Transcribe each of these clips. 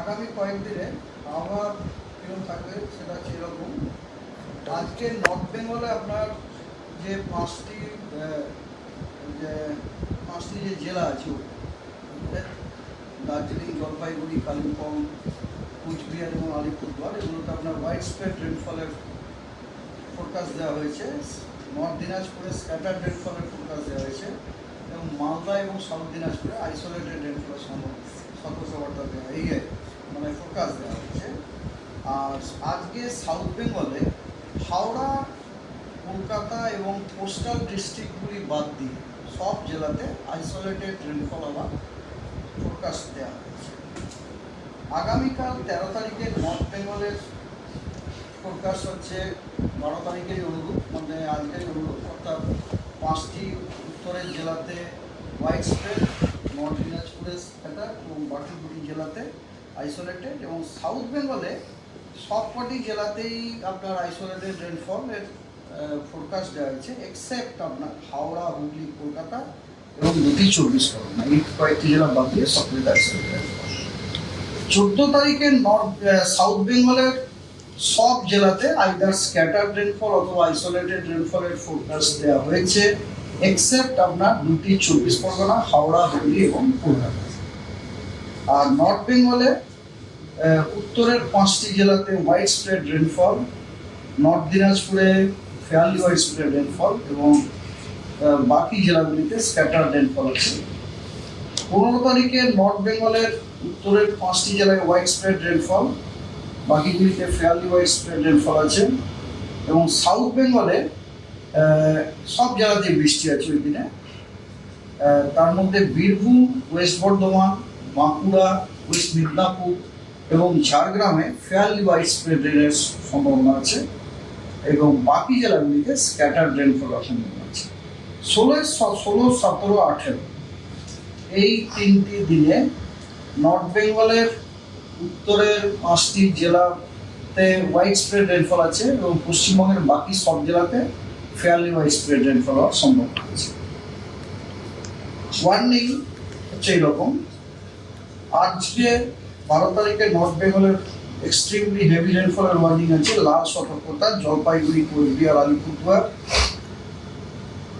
আগামী কয়েকদিনে আবহাওয়া কীরকম থাকবে, সেটা সেরকম। আজকে নর্থ বেঙ্গলে আপনার যে পাঁচটি যে পাঁচটি যে জেলা আছে দার্জিলিং, জলপাইগুড়ি, কালিম্পং, কুচবিহার এবং আলিপুরদুয়ার, এগুলোতে আপনার হোয়াইট স্প্রেড রেনফলের ফোরকাস্ট দেওয়া হয়েছে। নর্থ দিনাজপুরে স্ক্যাটার রেনফলের ফোরকাস্ট দেওয়া হয়েছে। এবং মালদা এবং সাউথ দিনাজপুরে আইসোলেটেড রেনফলের সম্ভব সতর্কবার্তা দেওয়া, এই মানে ফোরকাস্ট দেওয়া হয়েছে আর আজকে সাউথ বেঙ্গলে হাওড়া, কলকাতা এবং কোস্টাল ডিস্ট্রিক্টগুলি বাদ দিয়ে সব জেলাতে আইসোলেটেড রেনফল আবার ফোরকাস্ট দেওয়া হয়েছে। আগামীকাল তেরো তারিখে নর্থ বেঙ্গলের ফোরকাস্ট হচ্ছে বারো তারিখের অনুরূপ মানে আজকের অনুরূপ। অর্থাৎ পাঁচটি উত্তরের জেলাতে হোয়াইট স্প্রেড নর্থ দিনাজপুরের স্ক্যাটার এবং বাকি দুটি জেলাতে আইসোলেটেড এবং সাউথ বেঙ্গলে সবকটি জেলাতেই আপনার আইসোলেটেড রেনফলের ফোরকাস্ট দেওয়া হয়েছে এক্সেপ্ট আপনার হাওড়া, হুগলি, কলকাতা এবং দুটি চব্বিশ পরগনা। এই কয়েকটি জেলা বাদ দিয়ে সবগুলিতে আইসোলেটেড চোদ্দ তারিখে নর্থ সাউথ বেঙ্গলের সব জেলাতে আইদার স্ক্যাটার রেনফল অথবা আইসোলেটেড রেনফলের ফোরকাস্ট দেওয়া হয়েছে। এক্সেপ্ট আপনার দুটি চব্বিশ পরগনা, হাওড়া, হুগলি এবং কলকাতা আর নর্থ বেঙ্গলে উত্তরের পাঁচটি জেলাতে হোয়াইট স্প্রেড রেনফল নর্থ দিনাজপুরে ফেয়ারলি হোয়াইট স্প্রেড রেনফল এবং বাকি জেলাগুলিতে স্ক্যাটার রেনফল আছে। পনেরো তারিখে নর্থ বেঙ্গলের উত্তরের পাঁচটি জেলায় হোয়াইট স্প্রেড রেনফল বাকিগুলিতে ফেয়ারলি হোয়াইট স্প্রেড রেনফল আছে এবং সাউথ বেঙ্গলে সব জেলাতে বৃষ্টি আছে ওই দিনে। তার মধ্যে বীরভূম, ওয়েস্ট বর্ধমান, বাঁকুড়া, ওয়েস্ট মিদনাপুর এবং ঝাড়গ্রামে ফেয়ারলি হোয়াইট স্প্রেড রেনের সম্ভাবনা আছে এবং বাকি জেলাগুলিতে স্ক্যাটার রেনফল সম্ভাবনা আছে। ষোলো ষোলো, সতেরো, আঠেরো এই তিনটি দিনে নর্থ বেঙ্গলের উত্তরের পাঁচটি জেলাতে হোয়াইট স্প্রেড রেনফল আছে এবং পশ্চিমবঙ্গের বাকি সব জেলাতে ফেয়ারলি হোয়াইট স্প্রেড আছে ওয়ার্নিং হচ্ছে এইরকম আজকে বারো তারিখে নর্থ বেঙ্গলের এক্সট্রিমলি হেভি রেনফলের ওয়ার্নিং আছে। লাল সতর্কতা জলপাইগুড়ি কোচবিহার আলিপুরদুয়ার।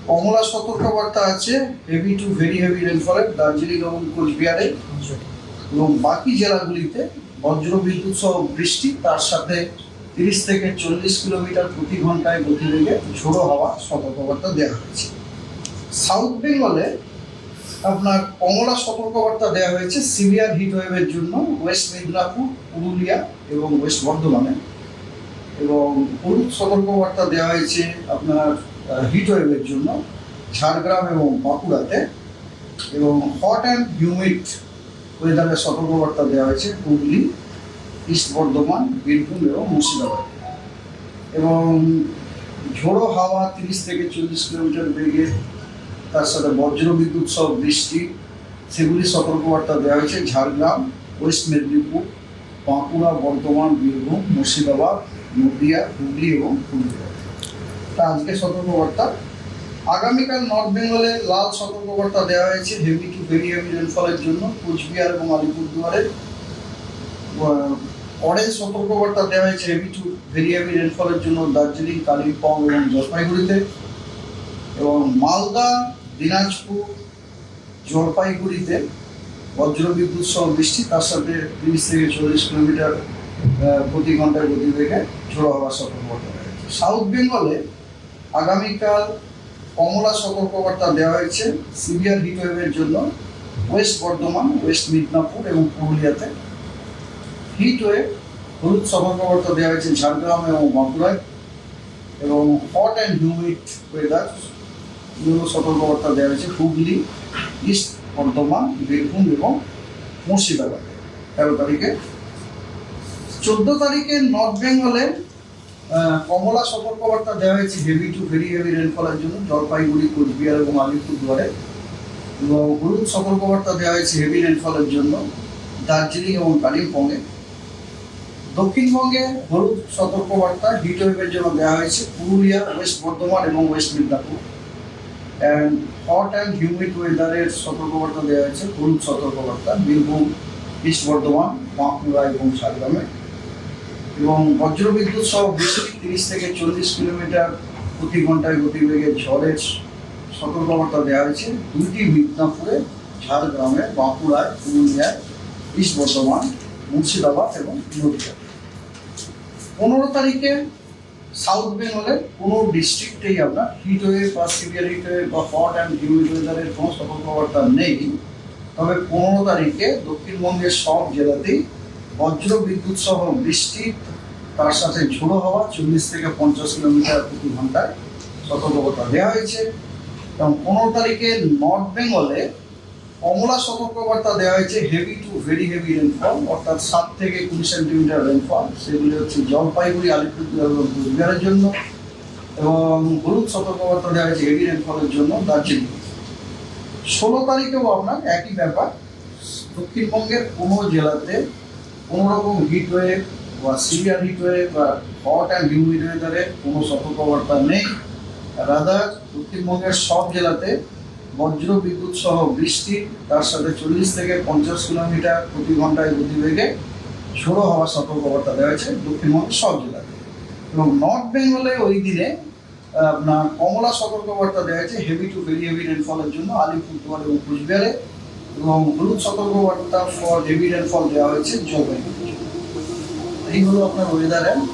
কমলা সতর্কবার্তা আছে হেভি টু ভেরি হেভি রেনফলের দার্জিলিং এবং কোচবিহারে এবং বাকি জেলাগুলিতে বজ্র বিদ্যুৎ সহ বৃষ্টি তার সাথে তিরিশ থেকে চল্লিশ কিলোমিটার প্রতি ঘন্টায় গতিবেগে ঝোড়ো হাওয়া সতর্কবার্তা দেওয়া হয়েছে। সাউথ বেঙ্গলে আপনার কমলা সতর্কবার্তা দেওয়া হয়েছে সিভিয়ার হিট ওয়েভের জন্য ওয়েস্ট মেদিনীপুর পুরুলিয়া এবং ওয়েস্ট বর্ধমানে এবং হলুদ সতর্কবার্তা দেওয়া হয়েছে আপনার হিট ওয়েভের জন্য ঝাড়গ্রাম এবং বাঁকুড়াতে। এবং হট অ্যান্ড হিউমিড ওয়েদারের সতর্কবার্তা দেওয়া হয়েছে হুগলি ইস্ট বর্ধমান, বীরভূম এবং মুর্শিদাবাদ। এবং ঝোড়ো হাওয়া তিরিশ থেকে চল্লিশ কিলোমিটার বেগে তার সাথে বজ্র বিদ্যুৎ সহ বৃষ্টি, সেগুলি সতর্কবার্তা দেওয়া হয়েছে ঝাড়গ্রাম, ওয়েস্ট মেদিনীপুর, বাঁকুড়া, বর্ধমান, বীরভূম, মুর্শিদাবাদ, নদিয়া, হুগলি এবং পুরুলিয়া তা আজকে সতর্কবার্তা। আগামীকাল নর্থ বেঙ্গলে লাল সতর্কবার্তা দেওয়া হয়েছে হেভি টু ভেরি হেভি রেনফলের জন্য। কোচবিহার এবং আলিপুরদুয়ারে অরেঞ্জ সতর্কবার্তা দেওয়া হয়েছে হেভি টু ভেরি হেভি রেনফলের জন্য দার্জিলিং, কালিম্পং এবং জলপাইগুড়িতে। এবং মালদা, দিনাজপুর, জলপাইগুড়িতে বজ্র বিদ্যুৎ সহ বৃষ্টি, তার সাথে তিরিশ থেকে চল্লিশ কিলোমিটার প্রতি ঘন্টায় গতিবেগে ঝোড়ো হওয়ার সতর্কবার্তা সাউথ বেঙ্গলে আগামীকাল কমলা সতর্কবার্তা দেওয়া হয়েছে সিভিয়ার হিট ওয়েভের জন্য। ওয়েস্ট বর্ধমান, ওয়েস্ট মিদনাপুর এবং পুরুলিয়াতে হিট ওয়েভ হলুদ সতর্কবার্তা দেওয়া হয়েছে ঝাড়গ্রাম এবং বাঁকুড়ায়। এবং হট অ্যান্ড হিউমিড ওয়েদার এগুলো সতর্কবার্তা দেওয়া হয়েছে হুগলি, ইস্ট বর্ধমান, বীরভূম এবং মুর্শিদাবাদে। তেরো তারিখে। চোদ্দ তারিখে নর্থ বেঙ্গলে কমলা সতর্কবার্তা দেওয়া হয়েছে হেভি টু ভেরি হেভি রেনফলের জন্য জলপাইগুড়ি, কোচবিহার এবং আলিপুরদুয়ারে। এবং হলুদ সতর্কবার্তা দেওয়া হয়েছে হেভি রেনফলের জন্য দার্জিলিং এবং কালিম্পংয়ে। দক্ষিণবঙ্গে হলুদ সতর্কবার্তা হিট ওয়েভের জন্য দেওয়া হয়েছে পুরুলিয়া, ওয়েস্ট বর্ধমান এবং west Midnapore. And hot and humid ওয়েদারের সতর্কবার্তা দেওয়া হয়েছে, হলুদ সতর্কবার্তা, বীরভূম, ইস্ট বর্ধমান, বাঁকুড়া এবং ঝাড়গ্রামে। এবং বজ্রবিদ্যুৎ সহ বৃষ্টি তিরিশ থেকে চল্লিশ কিলোমিটার প্রতি ঘন্টায় গতিবেগে ঝড়ের সতর্কবার্তা দেওয়া হয়েছে দুইটি মিদনাপুরে, ঝাড়গ্রামে, বাঁকুড়ায়, পুরুলিয়ায়, ইস্ট বর্ধমান, মুর্শিদাবাদ এবং নদীয়া পনেরো তারিখে সাউথ বেঙ্গলের কোনো ডিস্ট্রিক্টেই আপনার হিট ওয়েভ বা সিভিয়ার হিট ওয়েভ বা হট অ্যান্ড হিউমিড ওয়েদারের কোনো সতর্কবার্তা নেই। তবে পনেরো তারিখে দক্ষিণবঙ্গের সব জেলাতেই বজ্র বিদ্যুৎ সহ বৃষ্টি তার সাথে ঝোড়ো হওয়া চল্লিশ থেকে পঞ্চাশ কিলোমিটার প্রতি ঘন্টায় সতর্কতা দেওয়া হয়েছে। এবং পনেরো তারিখে নর্থ বেঙ্গলে কমলা সতর্কবার্তা দেওয়া হয়েছে heavy to very heavy rainfall অর্থাৎ সাত থেকে কুড়ি সেন্টিমিটার রেনফল সেগুলি হচ্ছে জলপাইগুড়ি আলিপুরদুয়ার এবং জন্য এবং হলুদ সতর্কবার্তা দেওয়া হয়েছে হেভি রেনফলের জন্য দার্জিলিং। ষোলো তারিখেও আপনার একই ব্যাপার, দক্ষিণবঙ্গের কোনো জেলাতে কোনো রকম হিট ওয়েভ বা সিভিয়ার হিট ওয়েভ বা হট অ্যান্ড হিউমিড ওয়েদারের কোনো সতর্কবার্তা নেই। রাদার দক্ষিণবঙ্গের সব জেলাতে বজ্র বিদ্যুৎ সহ বৃষ্টি তার সাথে চল্লিশ থেকে পঞ্চাশ কিলোমিটার প্রতি ঘন্টায় গতিবেগে ঝোড়ো হওয়ার সতর্কবার্তা দেওয়া হয়েছে দক্ষিণবঙ্গের সব জেলাতে। এবং নর্থ বেঙ্গলে ওই দিনে আপনার কমলা সতর্কবার্তা দেওয়া হয়েছে হেভি টু ভেরি হেভি রেনফলের জন্য আলিপুরদুয়ার এবং কুচবিহারে। এবং হলুদ সতর্কবার্তা ফর হেভি রেনফল দেওয়া হয়েছে জলপাইগুড়ি এই হলো আপনার ওয়েদার অ্যান্ড